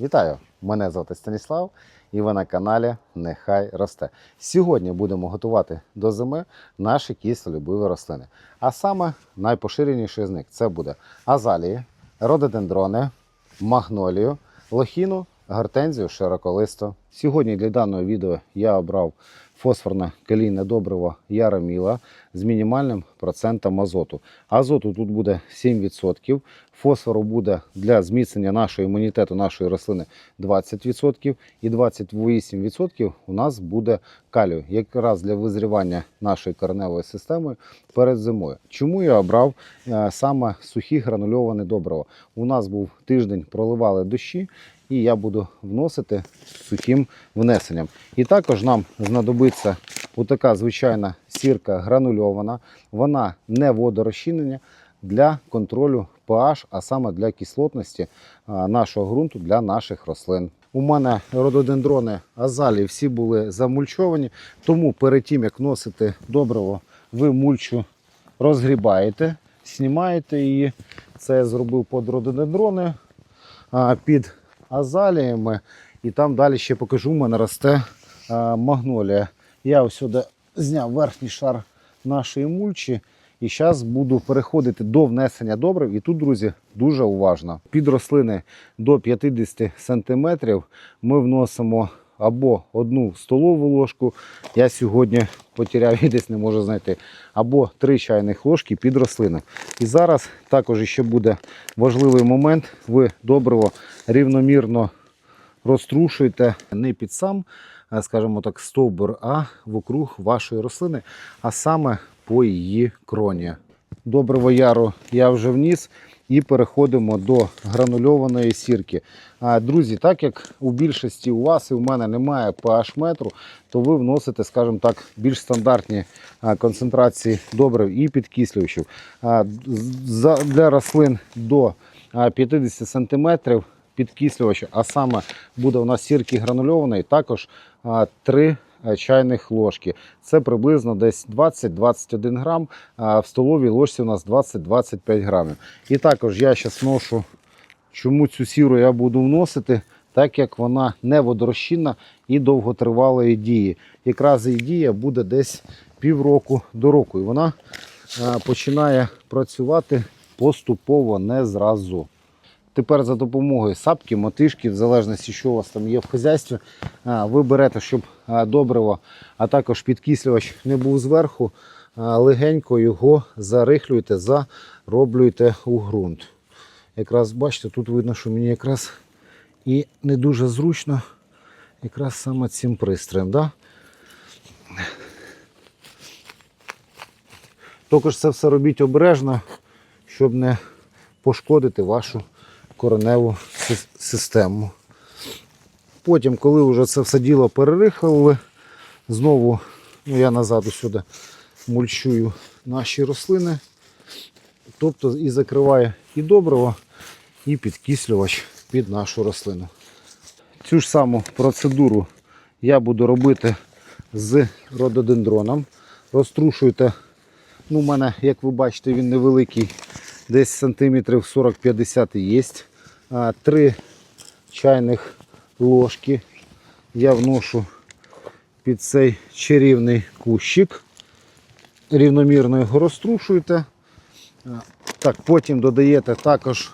Вітаю! Мене звати Станіслав і ви на каналі Нехай росте. Сьогодні будемо готувати до зими наші кислолюбиві рослини. А саме найпоширеніший з них це буде азалії, рододендрони, магнолію, лохіну, гортензію, широколисту. Сьогодні для даного відео я обрав фосфорне калійне добриво Яроміла з мінімальним процентом азоту. Азоту тут буде 7%, фосфору буде для зміцнення нашого імунітету нашої рослини 20% і 28% у нас буде калію, якраз для визрівання нашої кореневої системи перед зимою. Чому я обрав е, саме сухі гранульовані добрива? У нас був тиждень, проливали дощі, і я буду вносити сухим внесенням. І також нам знадобиться отака звичайна сірка гранульована, вона не водорозчинення для контролю pH, а саме для кислотності нашого ґрунту для наших рослин. У мене рододендрони азалії всі були замульчовані, тому перед тим як вносити добриво, ви мульчу розгрібаєте, знімаєте її. Це я зробив під рододендрони, під азаліями. І там далі ще покажу, у мене росте а, магнолія. Я ось сюди зняв верхній шар нашої мульчі. І зараз буду переходити до внесення добрив. І тут, друзі, дуже уважно. Під рослини до 50 см ми вносимо або одну столову ложку. Я сьогодні потеряв і десь не можу знайти, або 3 чайних ложки під рослини. І зараз також ще буде важливий момент. Ви добриво рівномірно розтрушуєте не під сам, скажімо так, стовбур, а вокруг вашої рослини, а саме по її кроні. Добриво яру я вже вніс і переходимо до гранульованої сірки. Друзі, так як у більшості у вас і у мене немає pH метру, то ви вносите, скажімо так, більш стандартні концентрації добрив і підкислювачів. Для рослин до 50 см підкислювач, а саме буде у нас сірки гранульованої, також 3 чайних ложки. Це приблизно десь 20-21 грам. а В столовій ложці у нас 20-25 грамів. І також я зараз ношу, чому цю сіру я буду вносити, так як вона не водорозчинна і довготривалої дії. Якраз її дія буде десь півроку до року. І вона починає працювати поступово не зразу. Тепер за допомогою сапки, мотишки, в залежності, що у вас там є в хазяйстві, ви берете, щоб добриво, а також підкислювач не був зверху, легенько його зарихлюєте, зароблюєте у ґрунт. Якраз бачите, тут видно, що мені якраз і не дуже зручно якраз саме цим пристроєм. Да? Також це все робіть обережно, щоб не пошкодити вашу кореневу систему. Потім, коли вже це все діло перерихали, знову ну, я назад сюди мульчую наші рослини. Тобто і закриває і добриво, і підкислювач під нашу рослину. Цю ж саму процедуру я буду робити з рододендроном. Розтрушуйте, ну, у мене, як ви бачите, він невеликий, десь сантиметрів 40-50 є. Три чайних ложки я вношу під цей чарівний кущик. Рівномірно його розтрушуєте. Так, потім додаєте також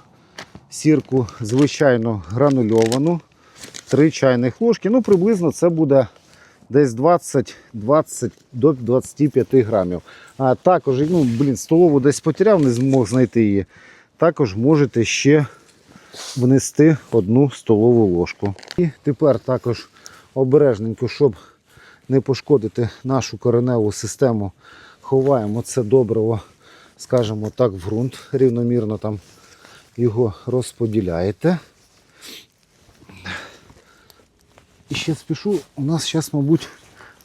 сірку звичайно гранульовану. 3 чайних ложки. Ну, приблизно це буде десь 20, 20 до 25 грамів. А також, ну, блін, столову десь потеряв, не змог знайти її. Також можете ще внести одну столову ложку. І тепер також обережненько, щоб не пошкодити нашу кореневу систему, ховаємо це добриво, скажімо так, в ґрунт. Рівномірно там його розподіляєте. І ще спішу, у нас зараз, мабуть,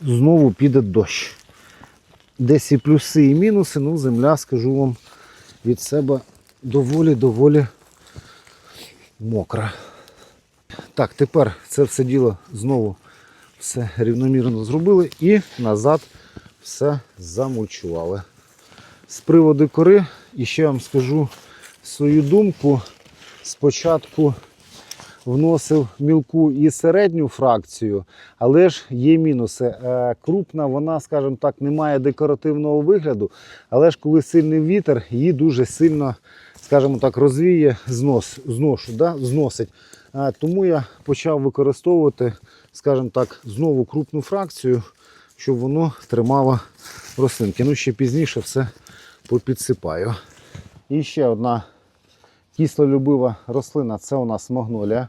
знову піде дощ. Десь і плюси, і мінуси, ну земля, скажу вам, від себе доволі-доволі мокра. Так, тепер це все діло знову все рівномірно зробили і назад все замульчували. З приводу кори, і ще вам скажу свою думку. Спочатку вносив мілку і середню фракцію, але ж є мінуси. Е, Крупна, вона, скажімо так, не має декоративного вигляду, але ж коли сильний вітер, її дуже сильно, скажімо так, розвіє знос, зношу, да? зносить. Тому я почав використовувати, скажімо так, знову крупну фракцію, щоб воно тримало рослинки. Ну, ще пізніше все попідсипаю. І ще одна кислолюбива рослина це у нас магнолія.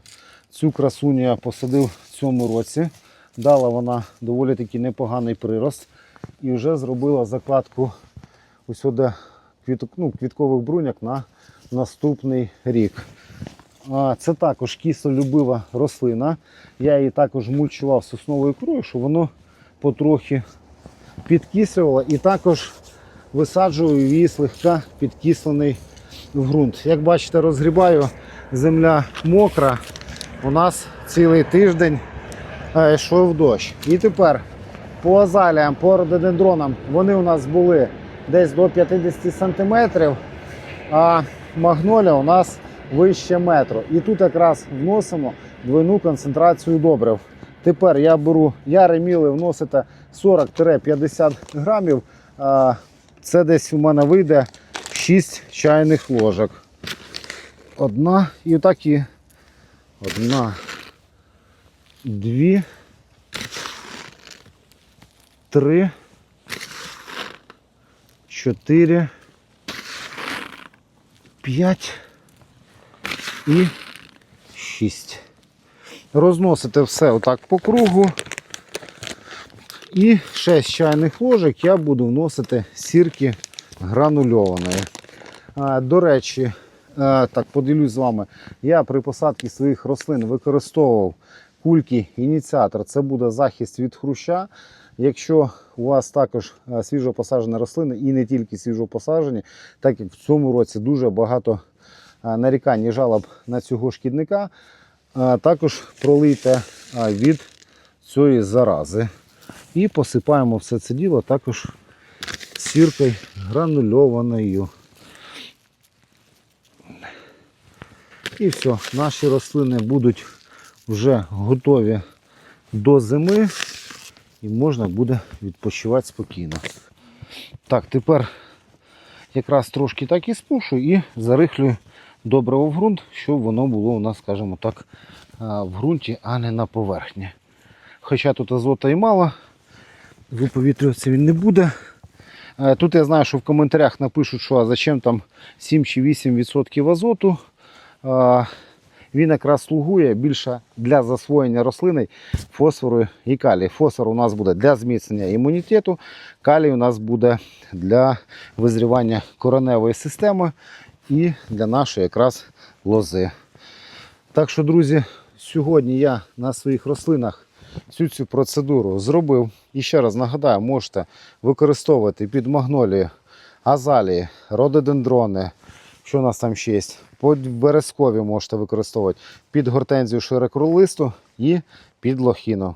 Цю красуню я посадив в цьому році. Дала вона доволі таки непоганий прирост. І вже зробила закладку усюди квіток, ну, квіткових бруньок на наступний рік. Це також кислолюбива рослина. Я її також мульчував сосновою крою, щоб воно потрохи підкислювало. І також висаджую її слегка підкислений в ґрунт. Як бачите, розгрібаю, земля мокра. У нас цілий тиждень е, йшов дощ. І тепер по азаліям, по рододендронам вони у нас були десь до 50 сантиметрів, а магнолія у нас вище метру. І тут якраз вносимо двойну концентрацію добрив. Тепер я беру яри міли вносите 40-50 грамів. А, Це десь у мене вийде 6 чайних ложок. Одна і отак і одна, дві, три, чотири, п'ять і шість. Розносите все отак по кругу. І 6 чайних ложок я буду вносити сірки гранульованої. До речі, так поділюсь з вами. Я при посадці своїх рослин використовував кульки ініціатор. Це буде захист від хруща. Якщо у вас також е, свіжопосаджені рослини і не тільки свіжопосаджені, так як в цьому році дуже багато е, нарікань і жалоб на цього шкідника, е, також пролийте від цієї зарази. І посипаємо все це діло також сіркою гранульованою. І все, наші рослини будуть вже готові до зими і можна буде відпочивати спокійно. Так, тепер якраз трошки так і спушу і зарихлюю добриво в ґрунт, щоб воно було у нас, скажімо так, в ґрунті, а не на поверхні. Хоча тут азота і мало, виповітрюватися він не буде. Тут я знаю, що в коментарях напишуть, що а зачем там 7 чи 8% азоту. Він якраз слугує більше для засвоєння рослини фосфору і калію. Фосфор у нас буде для зміцнення імунітету, калій у нас буде для визрівання кореневої системи і для нашої якраз лози. Так що, друзі, сьогодні я на своїх рослинах всю цю процедуру зробив. І ще раз нагадаю, можете використовувати під магнолії, азалії, рододендрони, що у нас там ще є. Під верескові можете використовувати під гортензію широкролисту і під лохіну.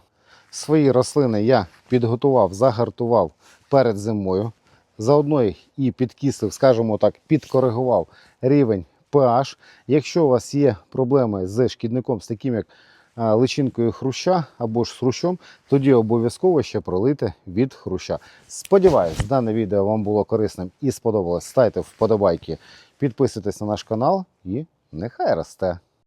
Свої рослини я підготував, загартував перед зимою. Заодно їх і підкислив, скажімо так, підкоригував рівень pH. Якщо у вас є проблеми з шкідником, з таким як личинкою хруща або ж з хрущом, тоді обов'язково ще пролити від хруща. Сподіваюсь, дане відео вам було корисним і сподобалось. Ставте вподобайки, підписуйтесь на наш канал і нехай росте.